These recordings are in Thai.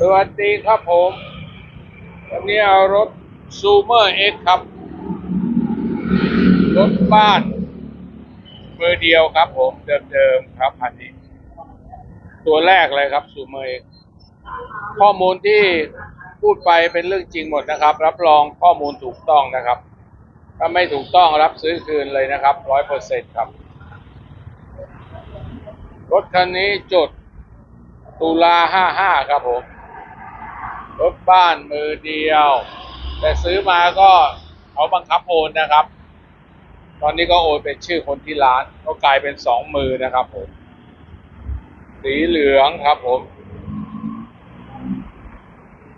สวัสดีครับผมวันนี้เอารถซูเมอร์เอ็กครับ รถบ้านมือเดียวครับผมเดิมๆครับคันนี้ ตัวแรกเลยครับซูเมอร์เอ็กข้อมูลที่พูดไปเป็นเรื่องจริงหมดนะครับ รับรองข้อมูลถูกต้องนะครับ ถ้าไม่ถูกต้องรับซื้อคืนเลยนะครับร้อยเปอร์เซ็นครับ รถคันนี้จุดตุลาห้าห้าครับผม รถบ้านมือเดียว แต่ซื้อมาก็เขาบังคับโอนนะครับ ตอนนี้ก็โอนเป็นชื่อคนที่ร้าน ก็กลายเป็นสองมือนะครับผม สีเหลืองครับผม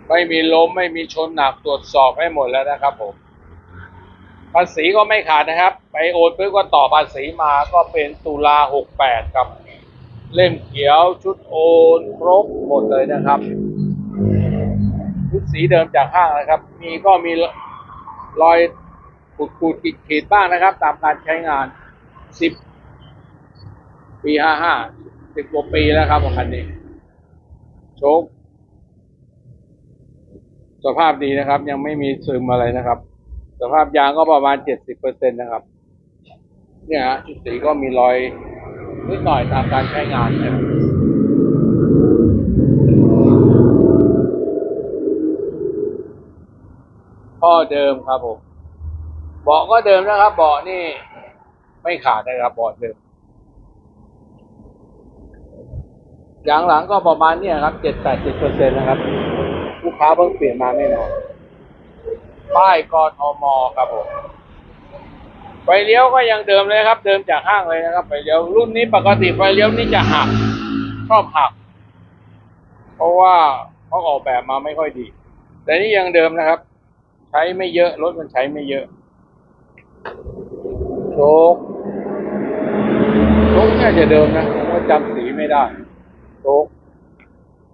ไม่มีล้มไม่มีชนหนักตรวจสอบให้หมดแล้วนะครับผมภาษีก็ไม่ขาดนะครับ ไปโอนปุ๊บก็ต่อภาษีมาก็เป็นตุลาหกแปดครับ เล่มเขียวชุดโอนครบหมดเลยนะครับ ชุดสีเดิมจากห้างนะครับ มีก็มีรอยขูดขูดขีดขีดบ้างนะครับ ตามการใช้งานสิบปีห้าห้าสิบกว่าปีแล้วครับของคันนี้ โชคสภาพดีนะครับ ยังไม่มีซึมอะไรนะครับ สภาพยางก็ประมาณเจ็ดสิบเปอร์เซ็นตนะครับ เนี่ยฮะชุดสีก็มีรอยนิดหน่อยตามการใช้งานนะครับ ท่อเดิมครับผม เบาะก็เดิมนะครับ เบาะนี่ ไม่ขาดนะครับเบาะเดิมอย่างหลังก็ประมาณเนี้ยครับเจ็ดแปดสิบเปอร์เซ็นต์นะครับ ลูกค้าเพิ่งเปลี่ยนมาแน่นอนป้ายกทมครับผมไฟเลี้ยวก็ยังเดิมเลยครับ เดิมจากห้างเลยนะครับไฟเลี้ยวรุ่นนี้ปกติไฟเลี้ยวนี่จะหักชอบหัก เพราะว่าเขาออกแบบมาไม่ค่อยดี แต่นี่ยังเดิมนะครับ ช้ไม่เยอะ รถมันใช้ไม่เยอะ โชคโชคน่าจะเดิมนะผมว่าจำสีไม่ได้โชค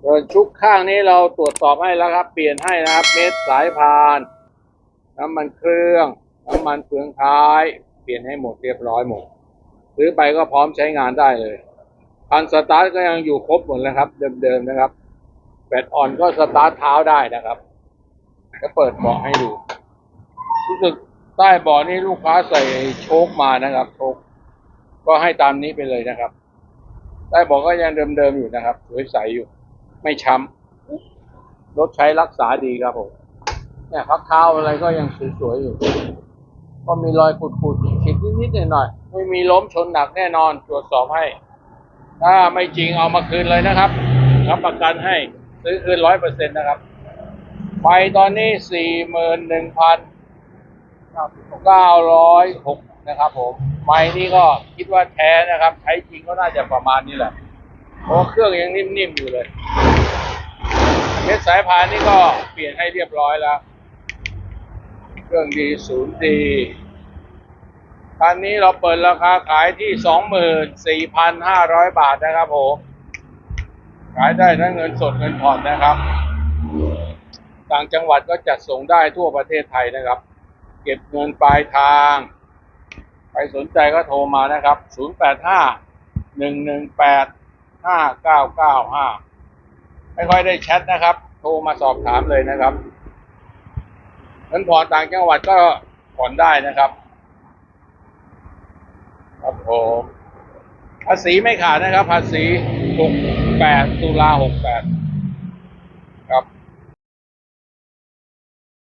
เดินชุกข้างนี้เราตรวจสอบให้แล้วครับ เปลี่ยนให้นะครับ เม็ดสายพาน น้ำมันเครื่อง น้ำมันเฟืองท้าย เปลี่ยนให้หมดเรียบร้อยหมด ซื้อไปก็พร้อมใช้งานได้เลยคันสตาร์ทก็ยังอยู่ครบหมดแล้วครับ เดิมๆนะครับแบตอ่อนก็สตาร์ทเท้าได้นะครับ จะเปิดเบาะให้ดู รู้สึกใต้เบาะนี่ลูกค้าใส่โชคมานะครับ โชคก็ให้ตามนี้ไปเลยนะครับ ใต้เบาะก็ยังเดิมๆอยู่นะครับสวยใสอยู่ ไม่ช้ำรถใช้รักษาดีครับผมเนี่ยพักเท้าอะไรก็ยังสวยๆอยู่ ก็มีรอยขูดๆขีดนิดๆหน่อยๆไม่มีล้มชนหนักแน่นอนตรวจสอบให้ ถ้าไม่จริงเอามาคืนเลยนะครับรับประกันให้ซื้อคืนร้อยเปอร์เซ็นต์นะครับ ไปตอนนี้สี่หมื่นหนึ่งพันเก้าร้อยหกนะครับผมไม้นี่ก็คิดว่าแท้นะครับ ใช้จริงก็น่าจะประมาณนี้แหละเพราะเครื่องยังนิ่มๆอยู่เลยเม็ดสายพานนี่ก็เปลี่ยนให้เรียบร้อยแล้ว เครื่องดีศูนย์ดีคันนี้เราเปิดราคาขายที่สองหมื่นสี่พันห้าร้อยบาทนะครับผม ขายได้ทั้งเงินสดเงินผ่อนนะครับ ต่างจังหวัดก็จัดส่งได้ทั่วประเทศไทยนะครับ เก็บเงินปลายทาง ใครสนใจก็โทรมานะครับ 0 8 5 1 1 8 5 9 9 5 ไม่ค่อยได้แชทนะครับ โทรมาสอบถามเลยนะครับเงินผ่อนต่างจังหวัดก็ผ่อนได้นะครับ ครับผมภาษีไม่ขาดนะครับ ภาษี 68 ตุลา 68